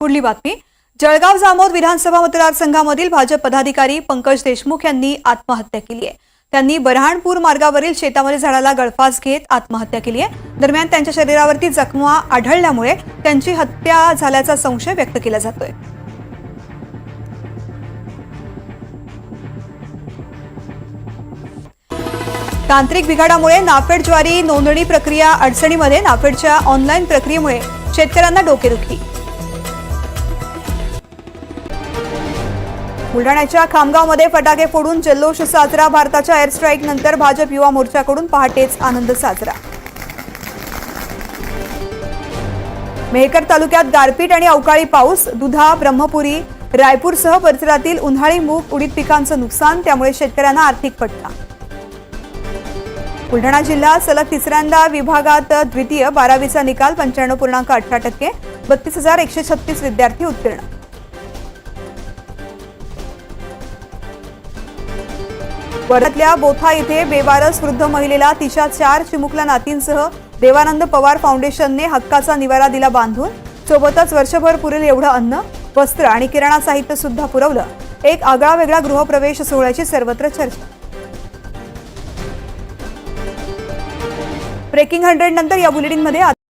पुढली बातमी. जळगाव जामोद विधानसभा मतदारसंघामधील भाजप पदाधिकारी पंकज देशमुख यांनी आत्महत्या केली आहे. त्यांनी बऱ्हाणपूर मार्गावरील शेतामध्ये झाडाला गळफास घेत आत्महत्या केली आहे. दरम्यान त्यांच्या शरीरावरती जखमा आढळल्यामुळे त्यांची हत्या झाल्याचा संशय व्यक्त केला जातोय. तांत्रिक बिघाडामुळे नाफेड ज्वारी नोंदणी प्रक्रिया अडचणीमध्ये नाफेडच्या ऑनलाईन प्रक्रियेमुळे शेतकऱ्यांना डोकेदुखी. बुलढाण्याच्या खामगावमध्ये फटाके फोडून जल्लोष साजरा. भारताच्या एअर स्ट्राईक नंतर भाजप युवा मोर्चाकडून पहाटेच आनंद साजरा. मेहकर तालुक्यात गारपीट आणि अवकाळी पाऊस दुधा ब्रह्मपुरी रायपूरसह परिसरातील उन्हाळी मूग उडीद पिकांचं नुकसान त्यामुळे शेतकऱ्यांना आर्थिक फटका बुलढाणा जिल्हा सलग तिसऱ्यांदा विभागात द्वितीय बारावीचा निकाल पंच्याण्णव पूर्णांक अठरा टक्के बत्तीस हजार एकशे छत्तीस विद्यार्थी उत्तीर्ण. वर्ध्यातल्या बोथा इथे बेवारस वृद्ध महिलेला तिच्या चार चिमुकल्या नातींसह देवानंद पवार फाउंडेशनने हक्काचा निवारा दिला बांधून सोबतच वर्षभर पुरेल एवढं अन्न वस्त्र आणि किराणा साहित्य सुद्धा पुरवलं. एक आगळा वेगळा गृहप्रवेश सोहळ्याची सर्वत्र चर्चा. ब्रेकिंग हंड्रेड नंतर या बुलेटिनमध्ये